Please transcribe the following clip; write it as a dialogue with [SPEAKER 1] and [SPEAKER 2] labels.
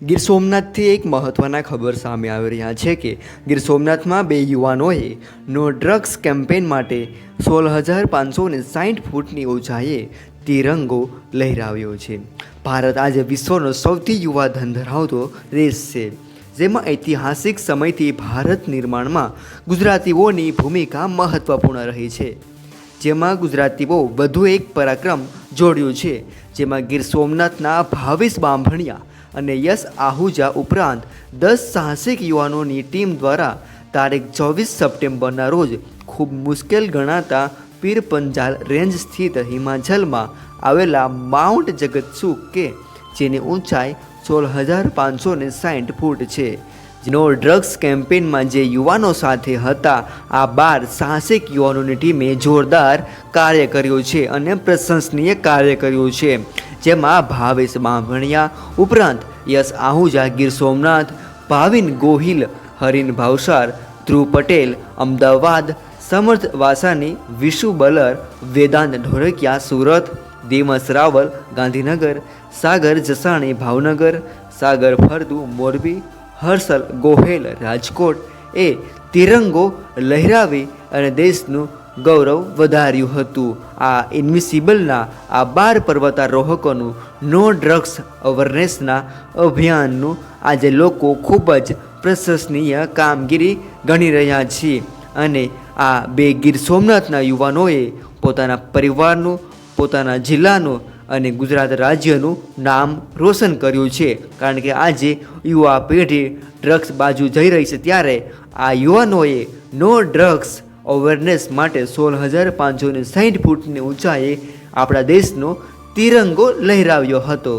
[SPEAKER 1] ગીર સોમનાથથી એક મહત્ત્વના ખબર સામે આવી રહ્યા છે કે ગીર સોમનાથમાં બે યુવાનોએ નો ડ્રગ્સ કેમ્પેન માટે સોળ હજાર પાંચસો ને સાઠ ફૂટની ઊંચાઈએ તિરંગો લહેરાવ્યો છે. ભારત આજે વિશ્વનો સૌથી યુવા ધન ધરાવતો દેશ છે, જેમાં ઐતિહાસિક સમયથી ભારત નિર્માણમાં ગુજરાતીઓની ભૂમિકા મહત્ત્વપૂર્ણ રહી છે. જેમાં ગુજરાતીઓ વધુ એક પરાક્રમ જોડ્યું છે, જેમાં ગીર સોમનાથના ભાવિશ બાંભણિયા અને યશ આહુજા ઉપરાંત દસ સાહસિક યુવાનોની ટીમ દ્વારા તારીખ ચોવીસ સપ્ટેમ્બરના રોજ ખૂબ મુશ્કેલ ગણાતા પીર પંજાલ રેન્જ સ્થિત હિમાચલમાં આવેલા માઉન્ટ જગતસુખ કે જેની ઊંચાઈ સોળ હજાર પાંચસો ને સાઠ ફૂટ છે. નો ડ્રગ્સ કેમ્પેનમાં જે યુવાનો સાથે હતા, આ બાર સાહસિક યુવાનોની ટીમે જોરદાર કાર્ય કર્યું છે અને પ્રશંસનીય કાર્ય કર્યું છે. જેમાં ભાવેશ બાંભણિયા, ઉપરાંત યશ આહુજા, ગીર સોમનાથ, ભાવિન ગોહિલ, હરીન ભાવસાર, ધ્રુવ પટેલ, અમદાવાદ, સમર્થ વાસાની, વિશુ બલર, વેદાંત ઢોરકિયા, સુરત, દેમસ રાવલ, ગાંધીનગર, સાગર જસાણી, ભાવનગર, સાગર ફરદુ, મોરબી હર્ષલ, ગોહેલ, રાજકોટ એ તિરંગો લહેરાવી અને દેશનું ગૌરવ વધાર્યું હતું. આ ઇન્વિસિબલના આ બાર પર્વતારોહકોનું નો ડ્રગ્સ અવેરનેસના અભિયાનનું આજે લોકો ખૂબ જ પ્રશંસનીય કામગીરી ગણી રહ્યા છે. અને આ બે ગીર સોમનાથના યુવાનોએ પોતાના પરિવારનું, પોતાના જિલ્લાનું અને ગુજરાત રાજ્યનું નામ રોશન કર્યું છે. કારણ કે આજે યુવા પેઢી ડ્રગ્સ બાજુ જઈ રહી છે ત્યારે આ યુવાનોએ નો ડ્રગ્સ અવેરનેસ માટે સોળ હજાર પાંચસો ને સાહીઠ ફૂટની ઊંચાઈએ આપણા દેશનો તિરંગો લહેરાવ્યો હતો.